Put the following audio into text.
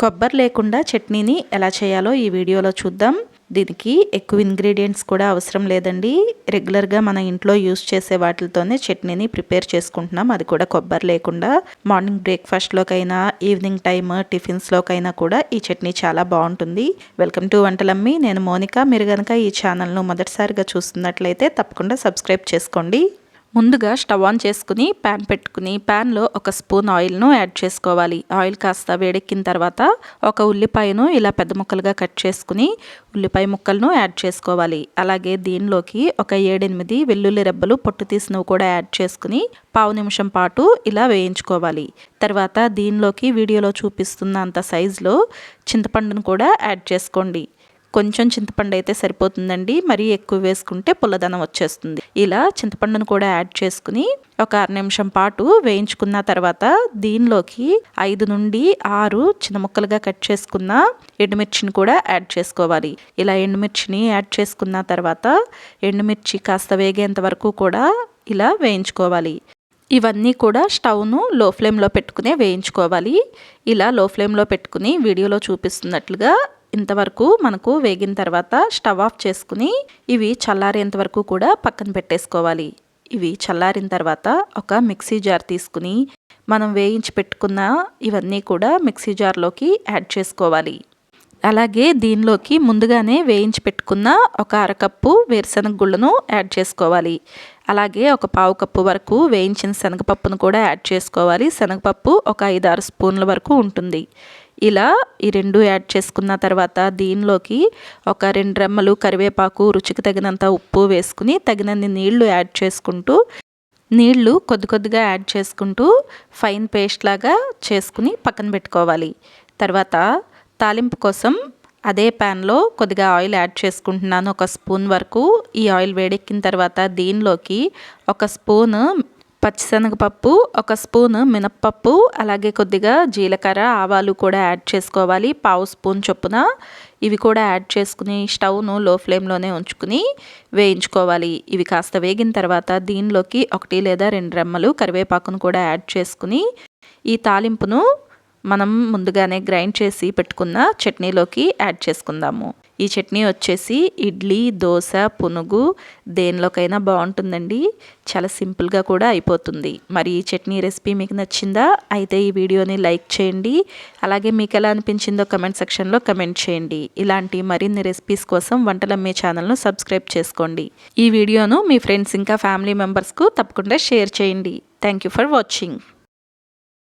కొబ్బరి లేకుండా చట్నీని ఎలా చేయాలో ఈ వీడియోలో చూద్దాం. దీనికి ఎక్కువ ఇంగ్రీడియంట్స్ కూడా అవసరం లేదండి. రెగ్యులర్గా మన ఇంట్లో యూస్ చేసే వాటితోనే చట్నీని ప్రిపేర్ చేసుకుంటున్నాం. అది కూడా కొబ్బరి లేకుండా. మార్నింగ్ బ్రేక్ఫాస్ట్లోకైనా ఈవినింగ్ టైమ్ టిఫిన్స్లోకైనా కూడా ఈ చట్నీ చాలా బాగుంటుంది. Welcome to Vantalammi. నేను మోనిక. మీరు కనుక ఈ ఛానల్ను మొదటిసారిగా చూస్తున్నట్లయితే తప్పకుండా సబ్స్క్రైబ్ చేసుకోండి. ముందుగా స్టవ్ ఆన్ చేసుకుని ప్యాన్ పెట్టుకుని ప్యాన్లో ఒక స్పూన్ ఆయిల్ను యాడ్ చేసుకోవాలి. ఆయిల్ కాస్త వేడెక్కిన తర్వాత ఒక ఉల్లిపాయను ఇలా పెద్ద ముక్కలుగా కట్ చేసుకుని ఉల్లిపాయ ముక్కలను యాడ్ చేసుకోవాలి. అలాగే దీనిలోకి ఒక ఏడెనిమిది వెల్లుల్లి రెబ్బలు పొట్టు తీసినవి కూడా యాడ్ చేసుకుని పావు నిమిషం పాటు ఇలా వేయించుకోవాలి. తర్వాత దీనిలోకి వీడియోలో చూపిస్తున్న అంత సైజులో చింతపండును కూడా యాడ్ చేసుకోండి. కొంచెం చింతపండు అయితే సరిపోతుందండి. మరీ ఎక్కువ వేసుకుంటే పుల్లదనం వచ్చేస్తుంది. ఇలా చింతపండును కూడా యాడ్ చేసుకుని ఒక అర నిమిషం పాటు వేయించుకున్న తర్వాత దీనిలోకి ఐదు నుండి ఆరు చిన్న ముక్కలుగా కట్ చేసుకున్న ఎండుమిర్చిని కూడా యాడ్ చేసుకోవాలి. ఇలా ఎండుమిర్చిని యాడ్ చేసుకున్న తర్వాత ఎండుమిర్చి కాస్త వేగేంత వరకు కూడా ఇలా వేయించుకోవాలి. ఇవన్నీ కూడా స్టవ్ను లో ఫ్లేమ్లో పెట్టుకునే వేయించుకోవాలి. ఇలా లో ఫ్లేమ్లో పెట్టుకుని వీడియోలో చూపిస్తున్నట్లుగా ఇంతవరకు మనకు వేగిన తర్వాత స్టవ్ ఆఫ్ చేసుకుని ఇవి చల్లారేంత వరకు కూడా పక్కన పెట్టేసుకోవాలి. ఇవి చల్లారిన తర్వాత ఒక మిక్సీ జార్ తీసుకుని మనం వేయించి పెట్టుకున్న ఇవన్నీ కూడా మిక్సీ జార్లోకి యాడ్ చేసుకోవాలి. అలాగే దీనిలోకి ముందుగానే వేయించి పెట్టుకున్న ఒక అరకప్పు వేరుశనగ గుళ్ళను యాడ్ చేసుకోవాలి. అలాగే ఒక పావు కప్పు వరకు వేయించిన శనగపప్పును కూడా యాడ్ చేసుకోవాలి. శనగపప్పు ఒక ఐదు ఆరు స్పూన్ల వరకు ఉంటుంది. ఇలా ఈ రెండు యాడ్ చేసుకున్న తర్వాత దీనిలోకి ఒక రెండు రెమ్మలు కరివేపాకు రుచికి తగినంత ఉప్పు వేసుకుని తగినన్ని నీళ్ళు యాడ్ చేసుకుంటూ నీళ్ళు కొద్ది కొద్దిగా యాడ్ చేసుకుంటూ ఫైన్ పేస్ట్ లాగా చేసుకుని పక్కన పెట్టుకోవాలి. తర్వాత తాలింపు కోసం అదే ప్యాన్లో కొద్దిగా ఆయిల్ యాడ్ చేసుకుంటున్నాను. ఒక స్పూన్ వరకు ఈ ఆయిల్ వేడెక్కిన తర్వాత దీనిలోకి ఒక స్పూన్ పచ్చిశనగపప్పు ఒక స్పూన్ మినప్పప్పు అలాగే కొద్దిగా జీలకర్ర ఆవాలు కూడా యాడ్ చేసుకోవాలి. పావు స్పూన్ చొప్పున. ఇవి కూడా యాడ్ చేసుకుని స్టవ్ను లో ఫ్లేమ్లోనే ఉంచుకుని వేయించుకోవాలి. ఇవి కాస్త వేగిన తర్వాత దీనిలోకి ఒకటి లేదా రెండు రెమ్మలు కరివేపాకును కూడా యాడ్ చేసుకుని ఈ తాలింపును మనం ముందుగానే గ్రైండ్ చేసి పెట్టుకున్న చట్నీలోకి యాడ్ చేసుకుందాము. ఈ చట్నీ వచ్చేసి ఇడ్లీ దోశ పునుగు దేనిలోకైనా బాగుంటుందండి. చాలా సింపుల్గా కూడా అయిపోతుంది. మరి ఈ చట్నీ రెసిపీ మీకు నచ్చిందా? అయితే ఈ వీడియోని లైక్ చేయండి. అలాగే మీకు ఎలా అనిపించిందో కమెంట్ సెక్షన్లో కమెంట్ చేయండి. ఇలాంటి మరిన్ని రెసిపీస్ కోసం వంటలమ్మే ఛానల్ను సబ్స్క్రైబ్ చేసుకోండి. ఈ వీడియోను మీ ఫ్రెండ్స్ ఇంకా ఫ్యామిలీ మెంబర్స్కు తప్పకుండా షేర్ చేయండి. Thank you for watching.